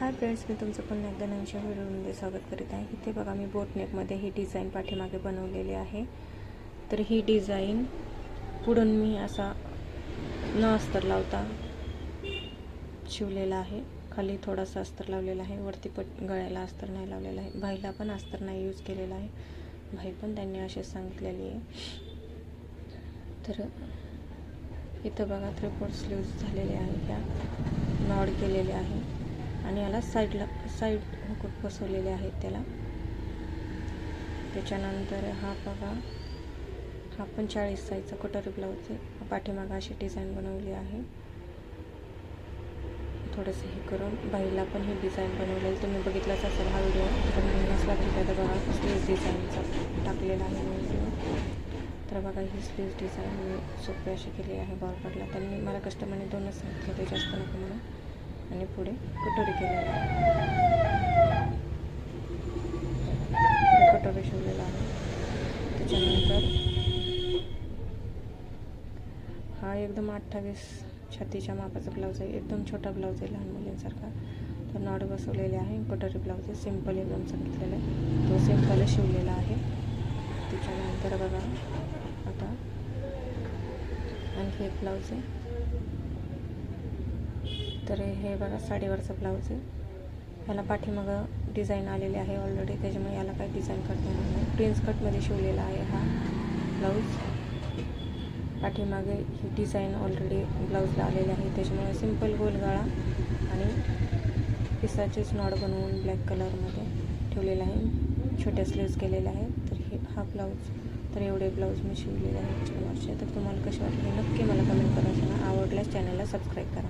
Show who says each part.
Speaker 1: Hi friends मी तुमचं पुन्हा एकदा नवीनच्या व्हिडिओमध्ये स्वागत करीत आहे. इथे बघा मी बोटनेकमध्ये ही डिझाईन पाठीमागे बनवलेली आहे. तर ही डिझाईन पुढून मी असा न अस्तर लावता शिवलेला आहे. खाली थोडासा अस्तर लावलेला आहे. वरती पट गळ्याला अस्तर नाही लावलेला आहे. भाईला पण अस्तर नाही यूज केलेला आहे. भाई पण त्यांनी असेच सांगितलेली आहे. तर इथं बघा त्रिपोर्ट स्लीव्ज झालेले आहे ह्या नॉड केलेले आहे आणि याला साईडला साईड हुकूक बसवलेले आहेत त्याला. त्याच्यानंतर हा बघा हा पण चाळीस साईजचा कटोरी ब्लाऊज आहे पाठीमागं अशी डिझाईन बनवली आहे. थोडंसं हे करून बाईला पण ही डिझाईन बनवलेली तुम्ही बघितलाच असेल हा व्हिडिओ. तर म्हणून नसला की त्याचा बघा स्लीव्ज डिझाईनचा टाकलेला आहे मी व्हिडिओ. तर बघा ही स्लीव्ज डिझाईन मी सोपी अशी केली आहे बॉर्डरला. त्यांनी मला कस्टमरने दोनच सांगितले ते जास्त नको म्हणून. आणि पुढे कटोरी केलेला. आहे कटोरी शिवलेला आहे त्याच्यानंतर हा एकदम अठ्ठावीस छातीच्या मापाचा ब्लाऊज आहे. एकदम छोटा ब्लाऊज आहे लहान मुलींसारखा. तर नॉड बसवलेले आहे. कटोरी ब्लाऊज आहे. सिंपल एकदम सांगितलेला आहे. तो सिंपल शिवलेला आहे. त्याच्यानंतर बघा आता आणखी एक ब्लाऊज आहे. तर हे बघा साडीवरचा ब्लाऊज आहे. ह्याला पाठीमागं डिझाईन आलेली आहे ऑलरेडी त्याच्यामुळे याला काही डिझाईन करता येणार नाही. प्रिन्स कटमध्ये शिवलेला आहे हा ब्लाऊज पाठीमागे ही डिझाईन ऑलरेडी ब्लाऊजला आलेली आहे. त्याच्यामुळे सिंपल गोलगाळा आणि पिसाचेच नॉड बनवून ब्लॅक कलरमध्ये ठेवलेला आहे. छोट्या स्लीव्ज केलेल्या आहेत. तर हे हा ब्लाऊज तर एवढे ब्लाऊज मी शिवलेले आहे कस्टमरचे तर तुम्हाला कसे वाटले नक्की मला कमेंट करा. आवडल्यास चॅनलला सबस्क्राईब करा.